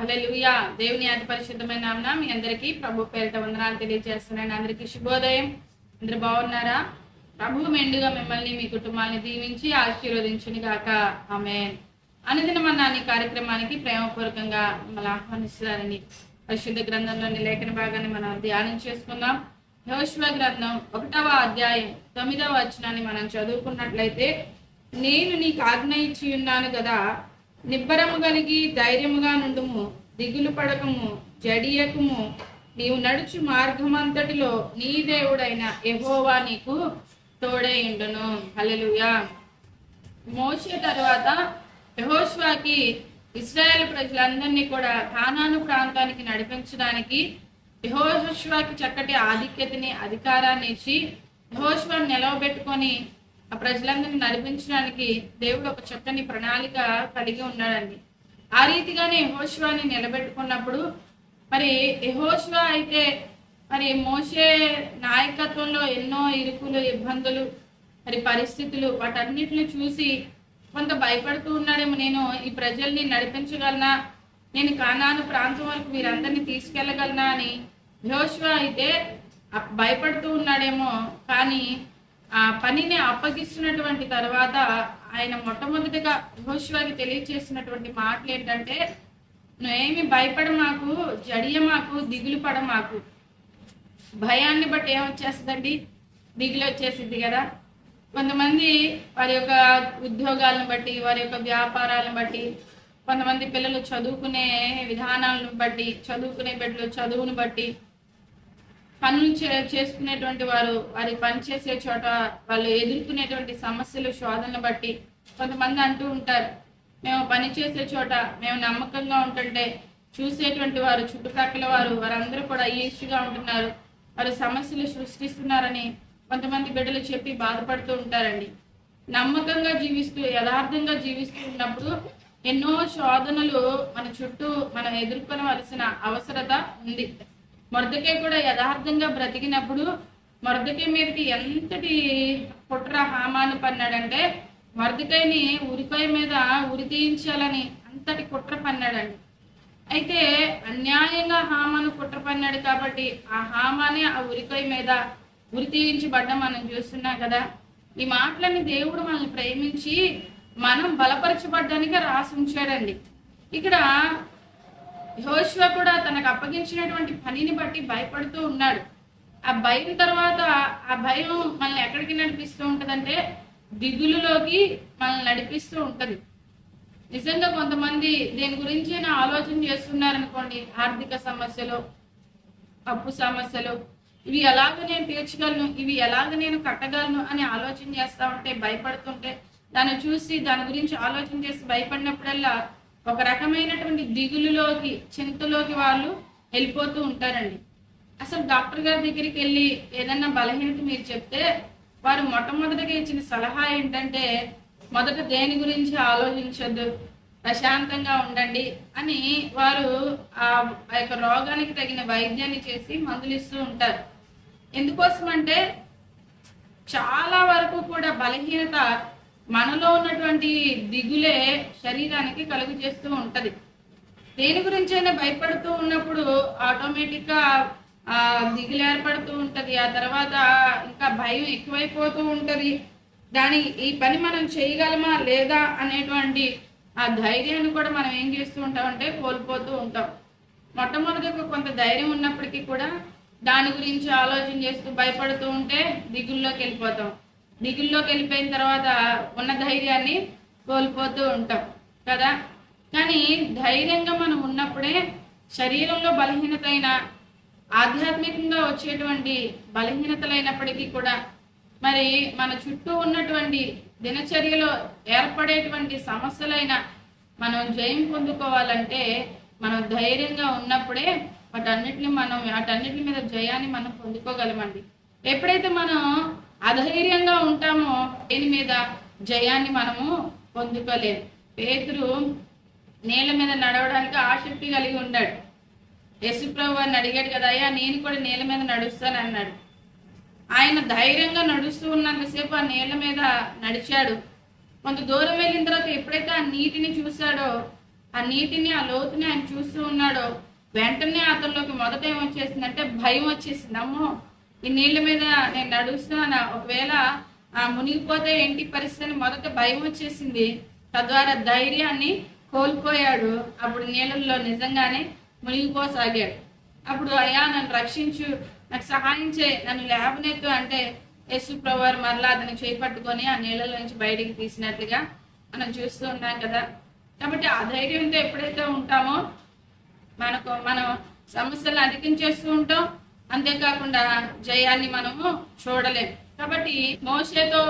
Hallelujah దేవుని అతి పరిశుద్ధమైన నామన మీ అందరికీ ప్రభు పేరిట వందనాలు తెలియజేస్తున్నాను. అందరికీ శుభోదయం. అందరు బాగున్నారా? ప్రభు మెండుగా మిమ్మల్ని మీ కుటుంబాన్ని దీవించి ఆశీర్వదించుని గాక ఆమె అనుదిన మన్నాన్ని కార్యక్రమానికి ప్రేమపూర్వకంగా మిమ్మల్ని ఆహ్వానిస్తున్నారని పరిశుద్ధ గ్రంథంలోని లేఖన భాగాన్ని మనం ధ్యానం చేసుకుందాం. యెహోషువ గ్రంథం ఒకటవ అధ్యాయం తొమ్మిదవ వచనాన్ని మనం చదువుకున్నట్లయితే నేను నీకు ఆజ్ఞ ఇచ్చి ఉన్నాను కదా నిబ్బరము కలిగి ధైర్యముగా నుండుము దిగులు పడకము జడియకము. నీవు నడుచు మార్గమంతటిలో నీ దేవుడైన ఎహోవా నీకు తోడై ఉండును హల్లెలూయా తర్వాత యహోష్వాకి ఇస్రాయేల్ ప్రజలందరినీ కూడా కానాను ప్రాంతానికి నడిపించడానికి యెహోషువాకి చక్కటి ఆధిక్యతని అధికారాన్ని ఇచ్చి యెహోషువాని నిలవబెట్టుకొని ఆ ప్రజలందరినీ నడిపించడానికి దేవుడు ఒక చక్కని ప్రణాళిక కలిగి ఉన్నాడండి. ఆ రీతిగానే యహోష్వాని నిలబెట్టుకున్నప్పుడు మరి యహోష్వా అయితే మరి మోసే నాయకత్వంలో ఎన్నో ఇరుకులు ఇబ్బందులు మరి పరిస్థితులు వాటన్నిటిని చూసి కొంత భయపడుతూ ఉన్నాడేమో నేను ఈ ప్రజల్ని నడిపించగలనా? నేను కానాను ప్రాంతం వరకు వీరందరినీ తీసుకెళ్ళగలనా? అని యహోష్వా అయితే భయపడుతూ ఉన్నాడేమో కానీ ఆ పనిని అప్పగిస్తున్నటువంటి తర్వాత ఆయన మొట్టమొదటిగా యహోశివాకి తెలియచేస్తున్నటువంటి మాటలు ఏంటంటే నువ్వేమి భయపడమాకు మాకు మాకు దిగులు పడమాకు. భయాన్ని బట్టి ఏమొచ్చేస్తుందండి దిగులు వచ్చేసింది కదా. కొంతమంది వారి యొక్క ఉద్యోగాలను బట్టి వారి యొక్క వ్యాపారాలను బట్టి కొంతమంది పిల్లలు చదువుకునే విధానాలను బట్టి చదువుకునే బిడ్డలు చదువును బట్టి పనులు చే- చేసుకునేటువంటి వారు వారి పని చేసే చోట వాళ్ళు ఎదుర్కొనేటువంటి సమస్యలు శోధనలు బట్టి కొంతమంది అంటూ ఉంటారు. మేము పని చేసే చోట మేము నమ్మకంగా ఉంటుంటే చూసేటువంటి వారు చుట్టుపక్కల వారు వారందరూ కూడా ఈస్ట్గా ఉంటున్నారు. వారు సమస్యలు సృష్టిస్తున్నారని కొంతమంది బిడ్డలు చెప్పి బాధపడుతూ ఉంటారండి. నమ్మకంగా జీవిస్తూ యథార్థంగా జీవిస్తూ ఉన్నప్పుడు ఎన్నో శోధనలు మన చుట్టూ మనం ఎదుర్కొనవలసిన అవసరత ఉంది. మర్దకే కూడా యథార్థంగా బ్రతికినప్పుడు మర్దకే మీదకి ఎంతటి కుట్ర హామాను పన్నాడంటే మర్దకాయని ఉరికాయ మీద ఉరి తీయించాలని అంతటి కుట్ర పన్నాడండి. అయితే అన్యాయంగా హామాను కుట్ర పన్నాడు కాబట్టి ఆ హామానే ఆ ఉరికాయ మీద ఉరి తీయించబడ్డం మనం చూస్తున్నాం కదా. ఈ మాటలని దేవుడు మనల్ని ప్రేమించి మనం బలపరచబడ్డానికి రాసి ఉంచాడండి. ఇక్కడ యెహోషువ కూడా తనకు అప్పగించినటువంటి పనిని బట్టి భయపడుతూ ఉన్నాడు. ఆ భయం తర్వాత ఆ భయం మనల్ని ఎక్కడికి నడిపిస్తూ ఉంటుందంటే దిగులులోకి మనల్ని నడిపిస్తూ ఉంటుంది. నిజంగా కొంతమంది దేని గురించి అయినా ఆలోచన చేస్తున్నారనుకోండి ఆర్థిక సమస్యలు అప్పు సమస్యలు ఇవి ఎలాగ నేను తీర్చగలను ఇవి ఎలాగ నేను కట్టగలను అని ఆలోచన చేస్తూ ఉంటే భయపడుతుంటే దాన్ని చూసి దాని గురించి ఆలోచన చేసి భయపడినప్పుడల్లా ఒక రకమైనటువంటి దిగులులోకి చింతలోకి వాళ్ళు వెళ్ళిపోతూ ఉంటారండి. అసలు డాక్టర్ గారి దగ్గరికి వెళ్ళి ఏదన్నా బలహీనత మీరు చెప్తే వారు మొట్టమొదటిగా ఇచ్చిన సలహా ఏంటంటే మొదట దేని గురించి ఆలోచించొద్దు ప్రశాంతంగా ఉండండి అని వారు ఆ ఆ యొక్క రోగానికి తగిన వైద్యాన్ని చేసి మందులు ఇస్తూ ఉంటారు. ఎందుకోసం అంటే చాలా వరకు కూడా బలహీనత మనలో ఉన్నటువంటి దిగులే శరీరానికి కలుగు చేస్తూ ఉంటుంది. దేని గురించైనా భయపడుతూ ఉన్నప్పుడు ఆటోమేటిక్గా దిగులు ఏర్పడుతూ ఉంటుంది. ఆ తర్వాత ఇంకా భయం ఎక్కువైపోతూ ఉంటుంది. దాని ఈ పని మనం చేయగలమా లేదా అనేటువంటి ఆ ధైర్యాన్ని కూడా మనం ఏం చేస్తూ ఉంటామంటే కోల్పోతూ ఉంటాం. మొట్టమొదటిగా కొంత ధైర్యం ఉన్నప్పటికీ కూడా దాని గురించి ఆలోచన చేస్తూ భయపడుతూ ఉంటే దిగుల్లోకి వెళ్ళిపోతాం. దిగుల్లోకి వెళ్ళిపోయిన తర్వాత ఉన్న ధైర్యాన్ని కోల్పోతూ ఉంటాం కదా? కానీ ధైర్యంగా మనం ఉన్నప్పుడే శరీరంలో బలహీనత అయినా ఆధ్యాత్మికంగా వచ్చేటువంటి బలహీనతలైనప్పటికీ కూడా మరి మన చుట్టూ ఉన్నటువంటి దినచర్యలో ఏర్పడేటువంటి సమస్యలైన మనం జయం పొందుకోవాలంటే మనం ధైర్యంగా ఉన్నప్పుడే వాటన్నిటిని మనం వాటన్నిటి మీద జయాన్ని మనం పొందుకోగలమండి. ఎప్పుడైతే మనం అధైర్యంగా ఉంటామో దేని మీద? జయాన్ని మనము పొందుకోలేము. పేతురు నేల మీద నడవడానికి ఆసక్తి కలిగి ఉన్నాడు. యశుప్రభు అని అడిగాడు కదా అయ్యా నేను కూడా నేల మీద నడుస్తాను అన్నాడు. ఆయన ధైర్యంగా నడుస్తూ ఉన్నంతసేపు ఆ నేల మీద నడిచాడు. కొంత దూరం వెళ్ళిన తర్వాత ఎప్పుడైతే ఆ నీటిని చూశాడో ఆ నీటిని ఆ లోతుని ఆయన చూస్తూ ఉన్నాడో వెంటనే అతనిలోకి మొదట ఏమొచ్చేసిందంటే భయం వచ్చేసింది. అమ్మో ఈ నీళ్ళ మీద నేను నడుస్తున్నాను. ఒకవేళ ఆ మునిగిపోతే ఏంటి పరిస్థితి మొదట భయం వచ్చేసింది. తద్వారా ధైర్యాన్ని కోల్పోయాడు. అప్పుడు నీళ్ళల్లో నిజంగానే మునిగిపోసాగాడు. అప్పుడు అయ్యా నన్ను రక్షించు. నాకు సహాయం చేయి. నన్ను లేవనెత్తు అంటే యేసు ప్రవారు మరలా అతను చేపట్టుకొని ఆ నీళ్ళలో నుంచి బయటికి తీసినట్లుగా మనం చూస్తూ ఉన్నాం కదా. కాబట్టి ఆ ధైర్యంతో ఎప్పుడైతే ఉంటామో మనకు మనం సమస్యలు అధికంచేస్తూ ఉంటాం. అంతేకాకుండా జయాన్ని మనము చూడలేం కాబట్టి మోసేతో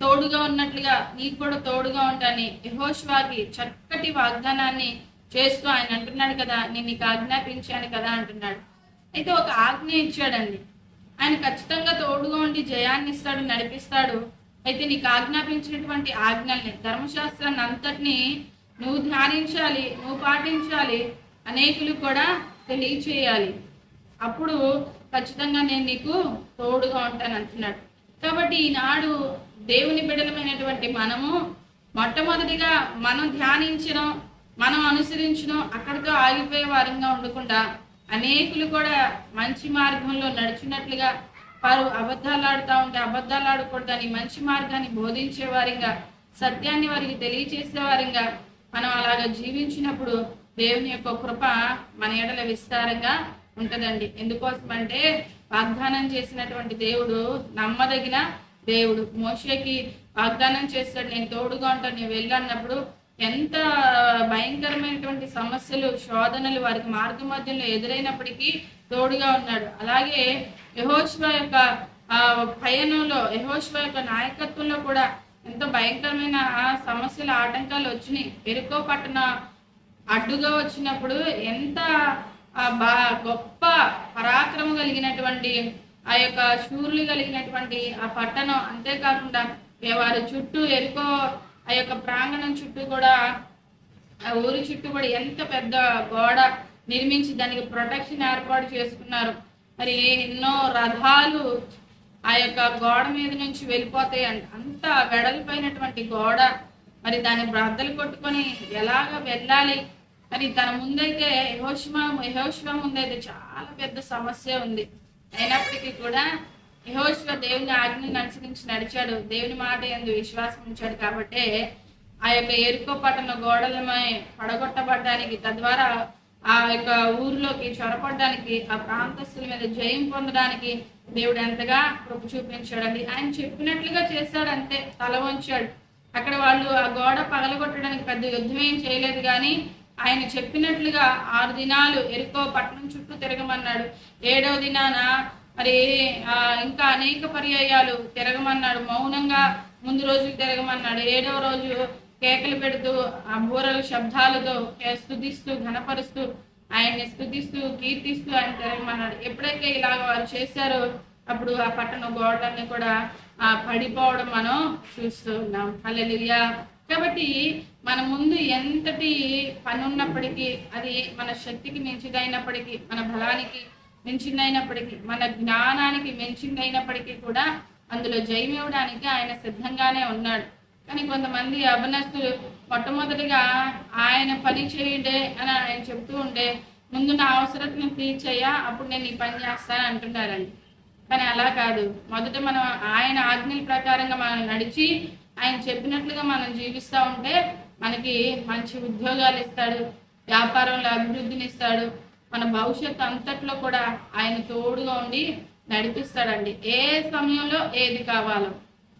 తోడుగా ఉన్నట్లుగా నీకు కూడా తోడుగా ఉంటాని యహోష్వాకి చక్కటి వాగ్దానాన్ని చేస్తూ ఆయన అంటున్నాడు కదా నేను నీకు ఆజ్ఞాపించాను కదా అంటున్నాడు. అయితే ఒక ఆజ్ఞ ఇచ్చాడండి. ఆయన ఖచ్చితంగా తోడుగా ఉండి జయాన్ని ఇస్తాడు నడిపిస్తాడు. అయితే నీకు ఆజ్ఞాపించినటువంటి ఆజ్ఞల్ని ధర్మశాస్త్రాన్ని అంతటిని నువ్వు ధ్యానించాలి నువ్వు పాటించాలి అనేకులు కూడా తెలియచేయాలి. అప్పుడు ఖచ్చితంగా నేను నీకు తోడుగా ఉంటాను అంటున్నాడు. కాబట్టి ఈనాడు దేవుని బిడలమైనటువంటి మనము మొట్టమొదటిగా మనం ధ్యానించడం మనం అనుసరించడం అక్కడితో ఆగిపోయే వారంగా ఉండకుండా అనేకులు కూడా మంచి మార్గంలో నడిచినట్లుగా వారు అబద్ధాలు ఆడుతూ ఉంటే అబద్ధాలు ఆడకూడదని మంచి మార్గాన్ని బోధించే వారిగా సత్యాన్ని వారికి తెలియచేసే వారిగా మనం అలాగ జీవించినప్పుడు దేవుని యొక్క కృప మన ఎడల విస్తారంగా ఉంటదండి. ఎందుకోసం అంటే వాగ్దానం చేసినటువంటి దేవుడు నమ్మదగిన దేవుడు. మోషేకి వాగ్దానం చేస్తాడు నేను తోడుగా ఉంటాను నేను వెళ్ళన్నప్పుడు ఎంత భయంకరమైనటువంటి సమస్యలు శోధనలు వారికి మార్గ మధ్యలో ఎదురైనప్పటికీ తోడుగా ఉన్నాడు. అలాగే యహోష్వ యొక్క ఆ పయనంలో యహోష్వ యొక్క నాయకత్వంలో కూడా ఎంతో భయంకరమైన ఆ సమస్యల ఆటంకాలు వచ్చినాయి. ఎరుకో పట్టణ అడ్డుగా వచ్చినప్పుడు ఎంత బా గొప్ప పరాక్రమం కలిగినటువంటి ఆ యొక్క శూరులు కలిగినటువంటి ఆ పట్టణం. అంతేకాకుండా వారి చుట్టూ ఎరుకో ఆ యొక్క ప్రాంగణం చుట్టూ కూడా ఆ ఊరి చుట్టూ కూడా ఎంత పెద్ద గోడ నిర్మించి దానికి ప్రొటెక్షన్ ఏర్పాటు చేసుకున్నారు. మరి ఎన్నో రథాలు ఆ యొక్క గోడ మీద నుంచి వెళ్ళిపోతాయి అంత వెడల్పోయినటువంటి గోడ. మరి దాన్ని బ్రద్దలు కొట్టుకొని ఎలాగ వెళ్ళాలి? మరి తన ముందైతే యహోష్మ యహోష్మా ముందైతే చాలా పెద్ద సమస్య ఉంది. అయినప్పటికీ కూడా యహోష్వ దేవుని ఆజ్ఞను అనుసరించి నడిచాడు. దేవుని మాట ఎందు విశ్వాసం ఉంచాడు కాబట్టి ఆ యొక్క ఎరుకో పట్టణ గోడలమై పడగొట్టబడ్డానికి తద్వారా ఆ యొక్క ఊర్లోకి చొరపడడానికి ఆ ప్రాంతస్తుల మీద జయం పొందడానికి దేవుడు ఎంతగా కృప చూపించాడండి. ఆయన చెప్పినట్లుగా చేశాడు అంతే తల వంచాడు. అక్కడ వాళ్ళు ఆ గోడ పగలగొట్టడానికి పెద్ద యుద్ధం ఏం చేయలేదు కానీ ఆయన చెప్పినట్లుగా ఆరు దినాలు ఎరుకో పట్టణం చుట్టూ తిరగమన్నాడు. ఏడవ దినాన మరి ఆ, ఇంకా అనేక పర్యాయాలు తిరగమన్నాడు. మౌనంగా ముందు రోజు తిరగమన్నాడు. ఏడవ రోజు కేకలు పెడుతూ ఆ బూరల శబ్దాలతో స్థుతిస్తూ ఘనపరుస్తూ ఆయన్ని స్థుతిస్తూ కీర్తిస్తూ ఆయన తిరగమన్నాడు. ఎప్పుడైతే ఇలాగ వారు చేశారో అప్పుడు ఆ పట్టణ గోడలన్నీ కూడా ఆ పడిపోవడం మనం చూస్తూ ఉన్నాం. హల్లెలూయా. కాబట్టి మన ముందు ఎంతటి పని ఉన్నప్పటికీ అది మన శక్తికి మించిదైనప్పటికీ మన బలానికి మించిందైనప్పటికీ మన జ్ఞానానికి మించిందైనప్పటికీ కూడా అందులో జయం ఇవ్వడానికి ఆయన సిద్ధంగానే ఉన్నాడు. కానీ కొంతమంది అభినస్తులు మొట్టమొదటిగా ఆయన పని చేయండి అని ఆయన చెప్తూ ఉండే ముందు నా అవసరతను తీర్చయ్యా అప్పుడు నేను ఈ పని చేస్తాను అంటున్నారండి. కానీ అలా కాదు. మొదట మనం ఆయన ఆజ్ఞల ప్రకారంగా మనం నడిచి ఆయన చెప్పినట్లుగా మనం జీవిస్తూ ఉంటే మనకి మంచి ఉద్యోగాలు ఇస్తాడు వ్యాపారంలో అభివృద్ధిని ఇస్తాడు. మన భవిష్యత్తు అంతట్లో కూడా ఆయన తోడుగా ఉండి నడిపిస్తాడండి. ఏ సమయంలో ఏది కావాలో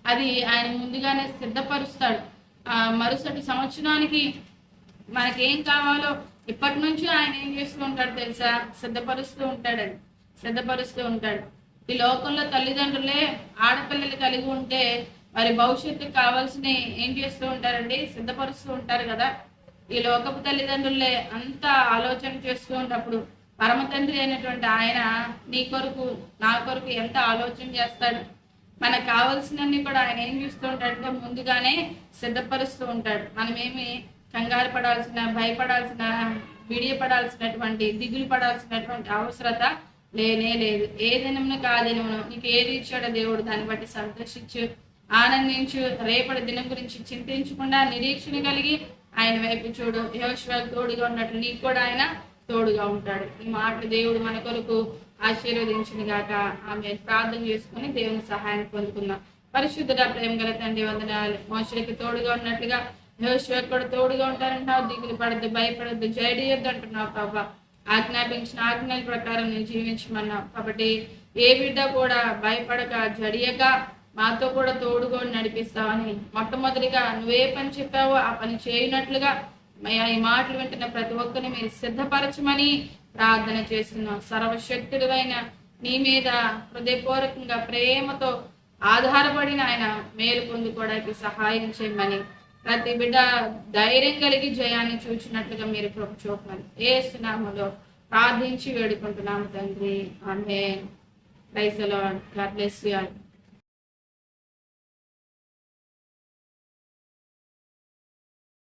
అది ఆయన ముందుగానే సిద్ధపరుస్తాడు. ఆ మరుసటి సంవత్సరానికి మనకేం కావాలో ఇప్పటి నుంచి ఆయన ఏం చేస్తూ ఉంటాడు తెలుసా? సిద్ధపరుస్తూ ఉంటాడండి. సిద్ధపరుస్తూ ఉంటాడు. ఈ లోకంలో తల్లిదండ్రులే ఆడపిల్లలు కలిగి ఉంటే మరి భవిష్యత్తుకు కావాల్సిన ఏం చేస్తూ ఉంటారండి? సిద్ధపరుస్తూ ఉంటారు కదా? ఈ లోకపు తల్లిదండ్రులే అంత ఆలోచన చేస్తూ ఉన్నప్పుడు పరమ తండ్రి అయినటువంటి ఆయన నీ కొరకు నా కొరకు ఎంత ఆలోచన చేస్తాడు? మనకు కావాల్సినన్ని కూడా ఆయన ఏం చూస్తూ ఉంటాడంటే ముందుగానే సిద్ధపరుస్తూ ఉంటాడు. మనమేమి కంగారు పడాల్సిన భయపడాల్సిన విడియపడాల్సినటువంటి దిగులు పడాల్సినటువంటి అవసరత లేనే లేదు. ఏ దినమున కాదినమును నీకు ఏది ఇచ్చాడో దేవుడు దాన్ని బట్టి సంతోషించు. ఆనందించు రేపటి దినం గురించి చింతించకుండా నిరీక్షణ కలిగి ఆయన వైపు చూడు. యహోశ్వకు తోడుగా ఉన్నట్లు నీకు కూడా ఆయన తోడుగా ఉంటాడు. ఈ మాట దేవుడు మన కొరకు ఆశీర్వదించిన గాక. ఆమె ప్రార్థన చేసుకుని దేవుని సహాయాన్ని పొందుకుందాం. పరిశుద్ధుడ ప్రేమ గల తండ్రి వందనాలు. మనుషులకి తోడుగా ఉన్నట్లుగా యహోశ్వకు కూడా తోడుగా ఉంటారంటున్నావు. దిగులు పడద్దు భయపడద్దు జయడియొద్దు అంటున్నావు ప్రభా. ఆజ్ఞాపించిన ఆజ్ఞల ప్రకారం నేను జీవించమన్నావు. కాబట్టి ఏ బిడ్డ కూడా భయపడక జడియక మాతో కూడా తోడుగా నడిపిస్తావని మొట్టమొదటిగా నువ్వే పని చెప్పావో ఆ పని చేయనట్లుగా ఈ మాటలు వింటున్న ప్రతి ఒక్కరిని మీరు సిద్ధపరచమని ప్రార్థన చేస్తున్నాం. సర్వశక్తుడైన నీ మీద హృదయపూర్వకంగా ప్రేమతో ఆధారపడిన ఆయన మేలు పొందుకోవడానికి సహాయం చేయమని ప్రతి బిడ్డ ధైర్యం కలిగి జయాన్ని చూచినట్లుగా మీరు కృప చూపమని ఏ సునామలో ప్రార్థించి వేడుకుంటున్నాము తండ్రి. ఆమె ప్రైజ్ గాడ్ బ్లెస్ యూ